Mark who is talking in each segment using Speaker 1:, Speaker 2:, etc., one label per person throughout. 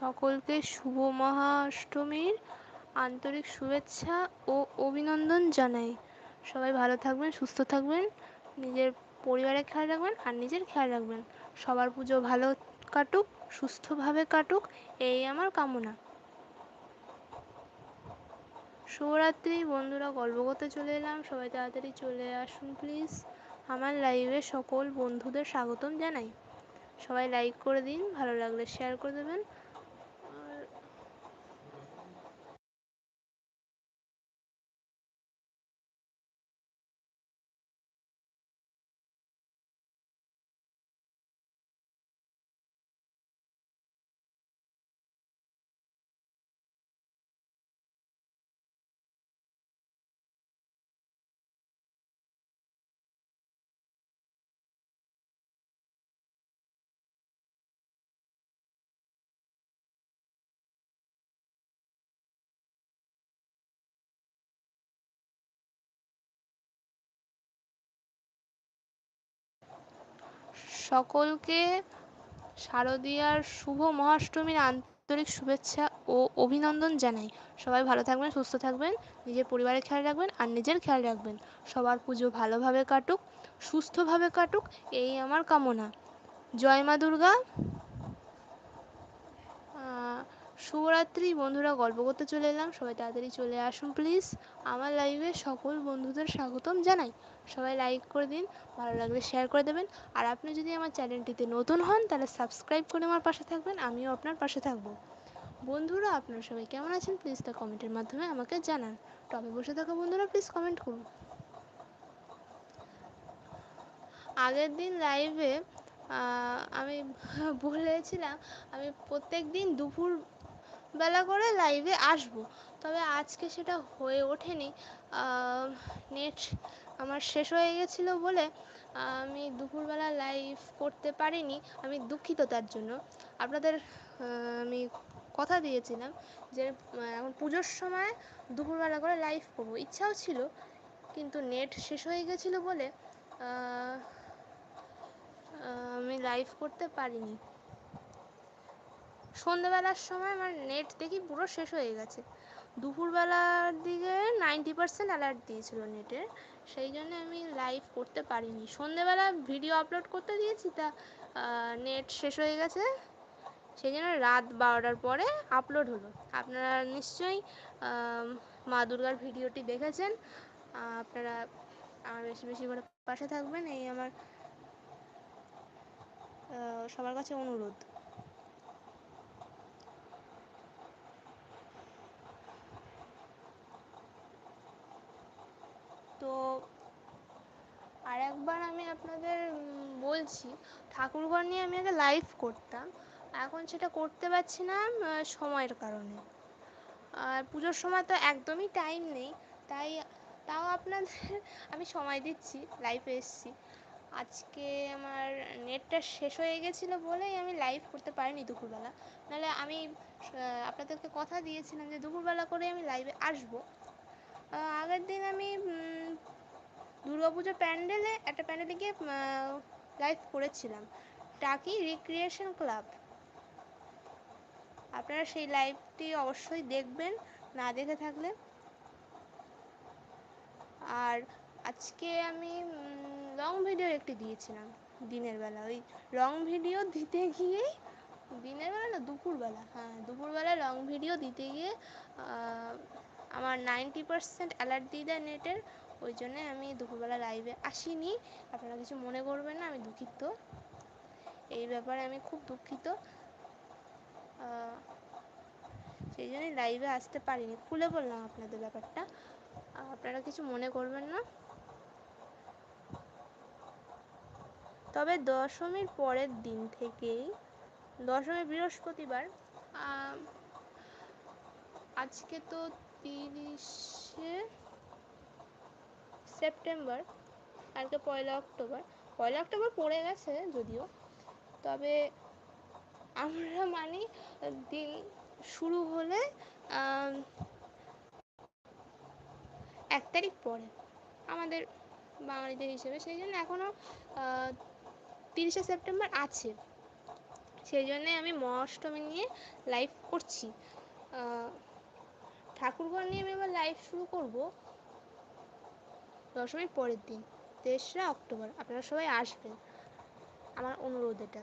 Speaker 1: সকলকে শুভ মহাষ্টমীর আন্তরিক শুভেচ্ছা ও অভিনন্দন জানাই। সবাই ভালো থাকবেন, সুস্থ থাকবেন, নিজের পরিবারের খেয়াল রাখবেন আর নিজের খেয়াল রাখবেন। সবার পুজো ভালো কাটুক, সুস্থভাবে কাটুক, এই আমার কামনা। শুভরাত্রি, বন্ধুরা, গল্প করতে চলে এলাম। সবাই তাড়াতাড়ি চলে আসুন প্লিজ আমার লাইভে সকল বন্ধুদের স্বাগতম জানাই। সবাই লাইক করে দিন, ভালো লাগলে শেয়ার করে দেবেন। সকলকে শারদীয়ার শুভ মহাষ্টমীর আন্তরিক শুভেচ্ছা ও অভিনন্দন জানাই। সবাই ভালো থাকবেন, সুস্থ থাকবেন, নিজের পরিবারের খেয়াল রাখবেন আর নিজের খেয়াল রাখবেন। সবার পুজো ভালোভাবে কাটুক, সুস্থভাবে কাটুক, এই আমার কামনা। জয় মা দুর্গা। শুভরাত্রি বন্ধুরা, গল্প করতে চলে এলাম। সবাই তাড়াতাড়ি চলে আসুন প্লিজ আমার লাইভে সকল বন্ধুদের স্বাগতম জানাই। সবাই লাইক করে দিন, ভালো লাগলে শেয়ার করে দেবেন। আর আপনি যদি আমার চ্যানেলটিতে নতুন হন, তাহলে সাবস্ক্রাইব করে আমার পাশে থাকবেন, আমিও আপনার পাশে থাকব। বন্ধুরা, আপনারা সবাই কেমন আছেন? প্লিজ তা কমেন্টের মাধ্যমে আমাকে জানান। টবে বসে থাকা বন্ধুরা প্লিজ কমেন্ট করুন। আগের দিন লাইভে আমি বলেছিলাম, আমি প্রত্যেক দিন দুপুর বেলা করে লাইভে আসব। তবে আজকে সেটা হয়ে ওঠেনি। নেট আমার শেষ হয়ে গেছিল বলে আমি দুপুরবেলা লাইভ করতে পারিনি। আমি দুঃখিত তার জন্য। আপনাদের আমি কথা দিয়েছিলাম যে এখন পুজোর সময় দুপুরবেলা করে লাইভ করব। ইচ্ছাও ছিল, কিন্তু নেট শেষ হয়ে গেছিল বলে আমি লাইভ করতে পারিনি। সন্ধেবেলার সময় আমার নেট দেখি পুরো শেষ হয়ে গেছে। দুপুরবেলার দিকে নাইনটি পার্সেন্ট অ্যালার্ট দিয়েছিল নেটের সেই জন্য আমি লাইভ করতে পারিনি। সন্ধেবেলা ভিডিও আপলোড করতে দিয়েছি তা নেট শেষ হয়ে গেছে। সেই জন্য রাত বারোটার পরে আপলোড হলো। আপনারা নিশ্চয়ই মা দুর্গার ভিডিওটি দেখেছেন। আপনারা আমার বেশি বেশি করে পাশে থাকবেন। এই আমার সবার কাছে অনুরোধ তো আর একবার আমি আপনাদের বলছি, ঠাকুরঘর নিয়ে আমি আগে লাইভ করতাম। এখন সেটা করতে পারছি না সময়ের কারণে। আর পুজোর সময় তো একদমই টাইম নেই, তাই তাও আপনাদের আমি সময় দিচ্ছি লাইভে এসছি। আজকে আমার নেটটা শেষ হয়ে গেছিল বলেই আমি লাইভ করতে পারিনি দুপুরবেলা। নাহলে আমি আপনাদেরকে কথা দিয়েছিলাম যে দুপুরবেলা করে আমি লাইভে আসব। আগের দিন আমি দুর্গাপুজোর প্যান্ডেলে, একটা প্যান্ডেলে গিয়ে লাইভ করেছিলাম। টাকি রিক্রিয়েশন ক্লাব আপনারা সেই লাইভটি অবশ্যই দেখবেন, না দেখে থাকলে। আর আজকে আমি লং ভিডিও একটি দিয়েছিলাম, দিনের বেলা। ওই লং ভিডিও দিতে গিয়েই দিনের বেলা না, দুপুরবেলা হ্যাঁ দুপুরবেলা লং ভিডিও দিতে গিয়ে আমার নাইনটি পারসেন্ট অ্যালার্ট দিয়ে দেয় নেটের ওই জন্যে আমি দুপুরবেলা লাইভে আসিনি। আপনারা কিছু মনে করবেন না, আমি দুঃখিত। এই ব্যাপারে আমি খুব দুঃখিত। সেই জন্যই লাইভে আসতে পারিনি। খুলে বললাম আপনাদের ব্যাপারটা। আপনারা কিছু মনে করবেন না? তবে দশমীর পরের দিন থেকেই দশমী বৃহস্পতিবার আজকে তো তিরিশে সেপ্টেম্বর, কালকে পয়লা অক্টোবর। পয়লা অক্টোবর পড়ে গেছে যদিও, তবে আমরা মানি দিন শুরু হলে এক তারিখ পরে আমাদের বাঙালিদের হিসেবে। সেই জন্য এখনও তিরিশে সেপ্টেম্বর আছে। সেই জন্যে আমি মহাষ্টমী নিয়ে লাইভ করছি। ঠাকুরঘর নিয়ে আমি এবার লাইভ শুরু করব। দশমীর পরের দিন, তেসরা অক্টোবর। আপনারা সবাই আসবেন। আমার অনুরোধ এটা।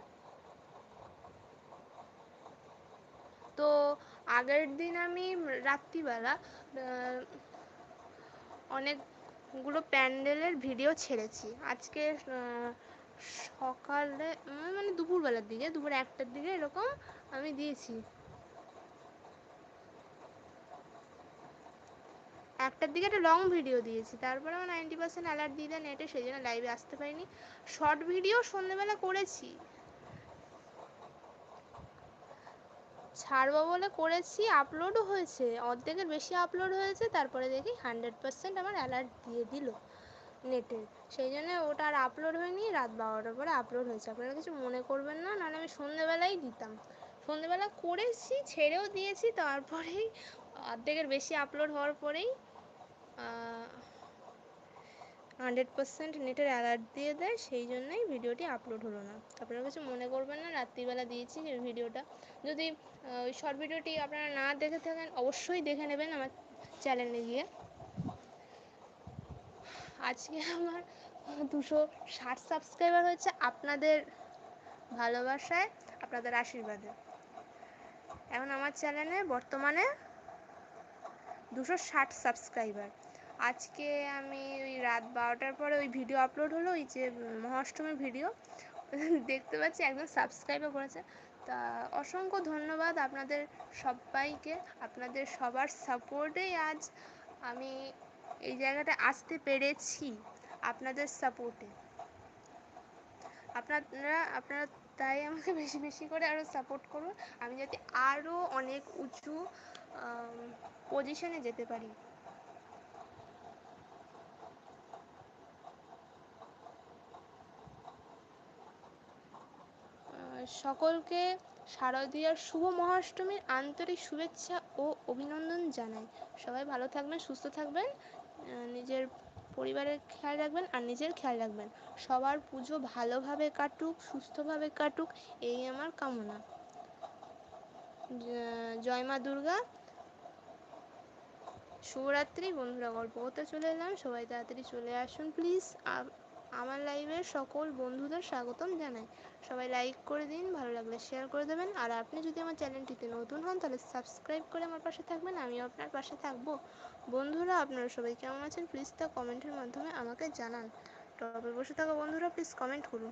Speaker 1: তো আগের দিন আমি রাত্রিবেলা অনেকগুলো প্যান্ডেলের ভিডিও ছেড়েছি। আজকে সকালে মানে দুপুরবেলার দিকে, দুপুর একটার দিকে এরকম আমি দিয়েছি। একটার দিকে একটা লং ভিডিও দিয়েছি। তারপরে আমার নাইনটি পার্সেন্ট অ্যালার্ট দিয়ে দেয় নেটে সেই জন্য লাইভে আসতে পারিনি। শর্ট ভিডিও সন্ধ্যেবেলা করেছি। ছাড়বো বলে করেছি আপলোডও হয়েছে। অর্ধেকের বেশি আপলোড হয়েছে, তারপরে দেখি হান্ড্রেড পার্সেন্ট আমার অ্যালার্ট দিয়ে দিল নেটে। সেই জন্য ওটা আর আপলোড হয়নি, রাত বারোটার পরে আপলোড হয়েছে। আপনারা কিছু মনে করবেন না, নাহলে আমি সন্ধেবেলাই দিতাম। সন্ধেবেলা করেছি, ছেড়েও দিয়েছি, তারপরেই অর্ধেকের বেশি আপলোড হওয়ার পরেই হান্ড্রেড পার্সেন্ট নেটের অ্যালার্ট দিয়ে দেয়, সেই জন্যই ভিডিওটি আপলোড হলো না। আপনারা কিছু মনে করবেন না, রাত্রিবেলা দিয়েছি যে ভিডিওটা। যদি ওই শর্ট ভিডিওটি আপনারা না দেখে থাকেন, অবশ্যই দেখে নেবেন আমার চ্যানেলে গিয়ে। আজকে আমার দুশো ষাট সাবস্ক্রাইবার হচ্ছে আপনাদের ভালোবাসায়, আপনাদের আশীর্বাদে। এখন আমার চ্যানেলে বর্তমানে দুশো ষাট সাবস্ক্রাইবার আজকে আমি ওই রাত বারোটার পরে ওই ভিডিও আপলোড হলো, ওই যে মহাষ্টমীর ভিডিও দেখতে পাচ্ছি একদম সাবস্ক্রাইবও করেছে তা, অসংখ্য ধন্যবাদ আপনাদের সবাইকে, আপনাদের সবার সাপোর্টেই আজ আমি এই জায়গাটা আসতে পেরেছি, আপনাদের সাপোর্টে আপনারা আপনারা তাই আমাকে বেশি বেশি করে আরও সাপোর্ট করুন। আমি যাতে আরও অনেক উঁচু পজিশনে যেতে পারি। সকলকে শারদীয়ার শুভ মহাষ্টমীর আন্তরিক শুভেচ্ছা ও অভিনন্দন জানাই। সবাই ভালো থাকবেন, সুস্থ থাকবেন নিজের পরিবারের খেয়াল রাখবেন আর নিজের খেয়াল রাখবেন। সবার পুজো ভালোভাবে কাটুক, সুস্থভাবে কাটুক, এই আমার কামনা। জয় মা দুর্গা। শুভরাত্রি বন্ধুরা, গল্প করতে চলে এলাম। সবাই তাড়াতাড়ি চলে আসুন প্লিজ আমার লাইভে সকল বন্ধুদের স্বাগতম জানাই। সবাই লাইক করে দিন, ভালো লাগলে শেয়ার করে দেবেন। আর আপনি যদি আমার চ্যানেলটিতে নতুন হন, তাহলে সাবস্ক্রাইব করে আমার পাশে থাকবেন, আমিও আপনার পাশে থাকব। বন্ধুরা, আপনারা সবাই কেমন আছেন? প্লিজ তা কমেন্টের মাধ্যমে আমাকে জানান। টপে বসে থাকা বন্ধুরা প্লিজ কমেন্ট করুন।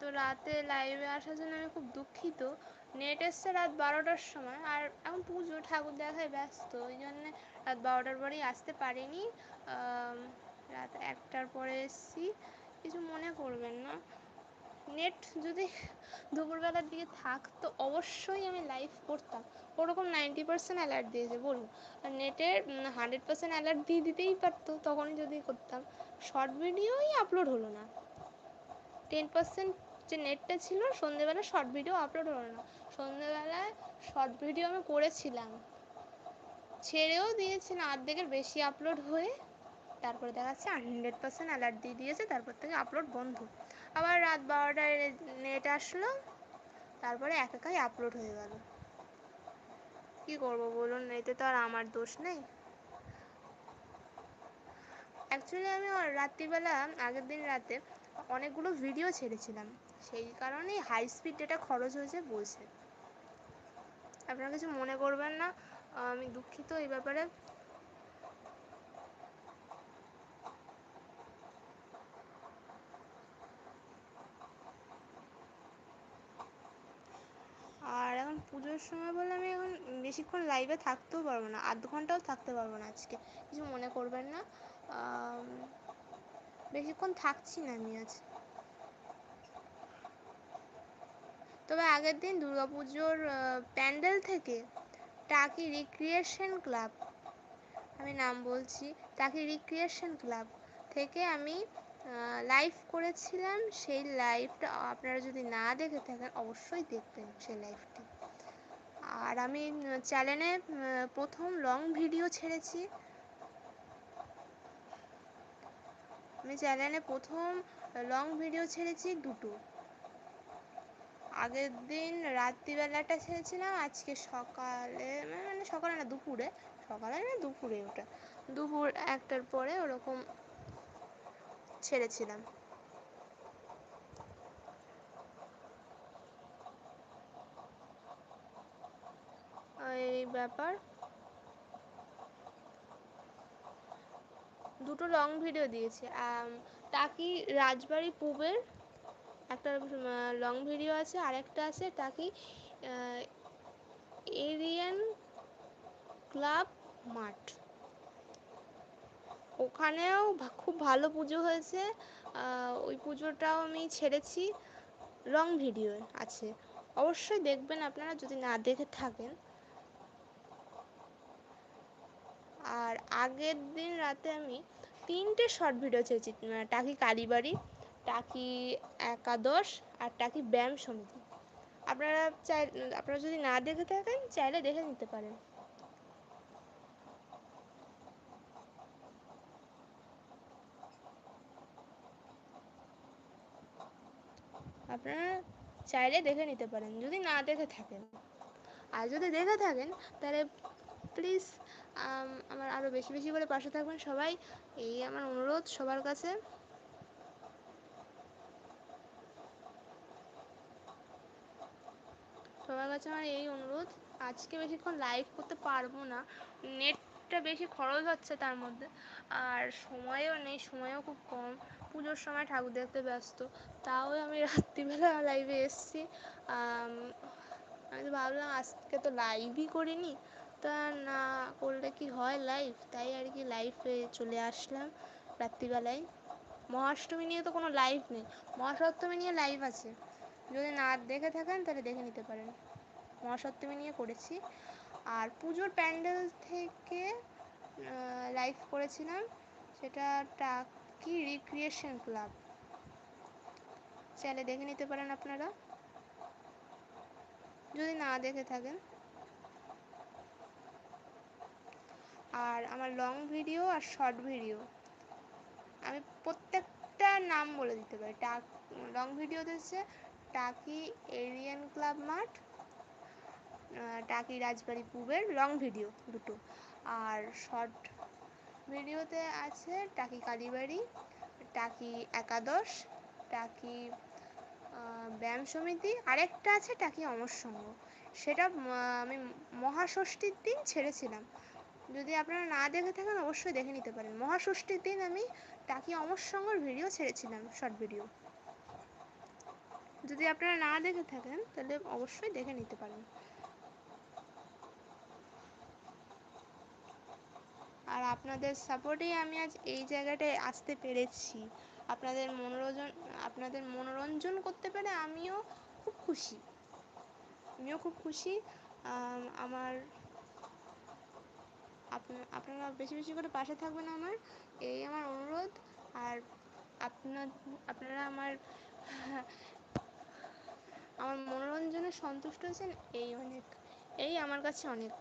Speaker 1: এত রাতে লাইভে আসার জন্য আমি খুব দুঃখিত। নেট এসছে রাত বারোটার সময় আর এখন পুজো, ঠাকুর দেখায় ব্যস্ত, ওই জন্যে রাত বারোটার পরেই আসতে পারিনি। রাত একটার পরে এসছি, কিছু মনে করবেন না। নেট যদি দুপুরবেলার দিকে থাকতো, অবশ্যই আমি লাইভ করতাম। ওরকম নাইনটি পার্সেন্ট অ্যালার্ট দিয়েছে, বলুন। আর নেটের হান্ড্রেড পার্সেন্ট অ্যালার্ট দিয়ে দিতেই পারতো, তখনই যদি করতাম। শর্ট ভিডিওই আপলোড হলো না। টেন পার্সেন্ট যে নেটটা ছিল, সন্ধেবেলা শর্ট ভিডিও আপলোড হলো না। সন্ধেবেলায় শর্ট ভিডিও আমি করেছিলাম। ছেড়েও দিয়েছিলাম অর্ধেকের বেশি আপলোড হয়ে তারপরে দেখা যাচ্ছে হান্ড্রেড পার্সেন্ট অ্যালার্ট দিয়ে দিয়েছে, তারপর থেকে আপলোড বন্ধ। আবার রাত বারোটায় নেট আসলো, তারপরে এক একাই আপলোড হয়ে গেল। কি করব বলুন, এতে তো আর আমার দোষ নেই। অ্যাকচুয়ালি আমি রাত্রিবেলা, আগের দিন রাতে অনেকগুলো ভিডিও ছেড়েছিলাম। সেই কারণেই হাই স্পিড ডেটা খরচ হয়েছে বলছে। আপনারা কিছু মনে করবেন না, আমি দুঃখিত এই ব্যাপারে। আর এখন পুজোর সময় বলে আমি এখন বেশিক্ষণ লাইভে থাকতেও পারব না, আধ ঘন্টাও থাকতে পারব না আজকে। কিছু মনে করবেন না। বেশিক্ষণ থাকছি না আমি আজ। তবে আগের দিন দুর্গাপুজোর প্যান্ডেল থেকে টাকি রিক্রিয়েশন ক্লাব, আমি নাম বলছি, টাকি রিক্রিয়েশন ক্লাব থেকে আমি লাইভ করেছিলাম। সেই লাইভটা আপনারা যদি না দেখে থাকেন, অবশ্যই দেখবেন সেই লাইভটি আর আমি চ্যানেলে প্রথম লং ভিডিও ছেড়েছি। আমি চ্যানেলে প্রথম লং ভিডিও ছেড়েছি দুটো। আগের দিন রাত্রিবেলাটা ছেড়েছিলাম, আজকে সকালে মানে সকালে না, দুপুরে, সকালে না, দুপুরে ওটা, দুপুর একটার পরে ওরকম ছেড়েছিলাম। এই ব্যাপার। দুটো লং ভিডিও দিয়েছি। টাকি রাজবাড়ি পুবের একটা লং ভিডিও আছে, আরেকটা আছে টাকি এরিয়ান ক্লাব মাঠ। ওখানেও খুব ভালো পুজো হয়েছে। ওই পুজোটাও আমি ছেড়েছি। লং ভিডিও আছে। অবশ্যই দেখবেন আপনারা, যদি না দেখে থাকেন। আর আগের দিন রাতে আমি তিনটে শর্ট ভিডিও ছেড়েছি টাকি কালীবাড়ি, টাকি একাদশ আর টাকি ব্যায়াম সমিতি। আপনারা চাই, আপনারা যদি না দেখে থাকেন, চাইলে দেখে নিতে পারেন। আপনারা চাইলে দেখে নিতে পারেন, যদি না দেখে থাকেন। আর যদি দেখে থাকেন, তাহলে প্লিজ আমার আরও বেশি বেশি করে পাশে থাকবেন সবাই। এই আমার অনুরোধ সবার কাছে। সবার কাছে আমার এই অনুরোধ, আজকে বেশিক্ষণ লাইভ করতে পারব না। নেটটা বেশি খরচ হচ্ছে তার মধ্যে। আর সময়ও নেই, সময়ও খুব কম। পুজোর সময় ঠাকুর দেখতে ব্যস্ত। তাও আমি রাত্রিবেলা লাইভে এসছি। আমি তো ভাবলাম আজকে তো লাইভই করিনি। তা না করলে কি হয় লাইভ তাই আর কি লাইভে চলে আসলাম রাত্রিবেলায়। মহাষ্টমী নিয়ে তো কোনো লাইভ নেই। মহাসপ্তমী নিয়ে লাইভ আছে। যদি না দেখে থাকেন তাহলে দেখে নিতে পারেন। মহাসপ্তমী নিয়ে করেছি। আর পুজোর প্যান্ডেল থেকে লাইভ করেছিলাম। সেটা টাকি রিক্রিয়েশন ক্লাব চাইলে দেখে নিতে পারেন আপনারা। যদি না দেখে থাকেন। আর আমার লং ভিডিও আর শর্ট ভিডিও আমি প্রত্যেকটা নাম বলে দিতে পারি। টাক লং ভিডিওতে হচ্ছে টাকি এরিয়ান ক্লাব মাঠ টাকি রাজবাড়ি পুবের লং ভিডিও দুটো। আর শর্ট ভিডিওতে আছে টাকি কালীবাড়ি, টাকি একাদশ, টাকি ব্যায়াম সমিতি, আরেকটা আছে টাকি অমর সঙ্গ সেটা আমি মহাষষ্ঠীর দিন ছেড়েছিলাম। যদি আপনারা না দেখে থাকেন, অবশ্যই দেখে নিতে পারেন। মহাষষ্ঠীর দিন আমি টাকি অমর সঙ্গর ভিডিও ছেড়েছিলাম শর্ট ভিডিও যদি আপনারা না দেখে থাকেন, তাহলে অবশ্যই দেখে নিতে পারেন। আর আপনাদের সাপোর্টেই আমি আজ এই জায়গাটায় আসতে পেরেছি। আপনাদের মনোরঞ্জন আপনাদের মনোরঞ্জন করতে পেরে আমিও খুব খুশি। আমিও খুব খুশি। আমার আপনারা বেশি বেশি করে পাশে থাকবেন আমার, এই আমার অনুরোধ। আর আপনার, আপনারা আমার আমার মনোরঞ্জনে সন্তুষ্ট হয়েছেন এই অনেক, এই আমার কাছে অনেক।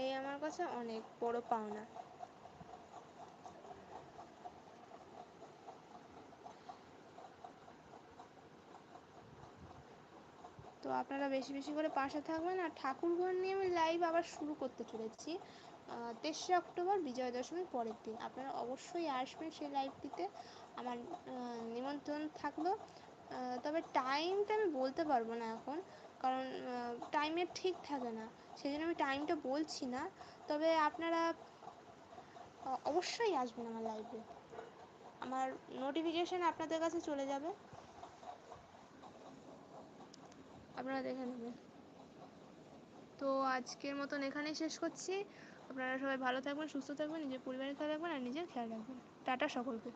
Speaker 1: এই আমার কাছে অনেক বড় পাওনা। আপনারা বেশি বেশি করে পাশে থাকবেন। আর ঠাকুরঘর নিয়ে আমি লাইভ আবার শুরু করতে চলেছি তেসরা অক্টোবর বিজয়া দশমীর পরের দিন। আপনারা অবশ্যই আসবেন সেই লাইভটিতে আমার নিমন্ত্রণ থাকল। তবে টাইমটা আমি বলতে পারব না এখন, কারণ টাইমের ঠিক থাকে না। সেই জন্য আমি টাইমটা বলছি না। তবে আপনারা অবশ্যই আসবেন আমার লাইভে আমার নোটিফিকেশান আপনাদের কাছে চলে যাবে। আপনারা দেখে নেবেন। তো আজকের মতন এখানেই শেষ করছি। আপনারা সবাই ভালো থাকবেন, সুস্থ থাকবেন, নিজের পরিবারের খেয়াল রাখবেন আর নিজের খেয়াল রাখবেন। টাটা সকলকে।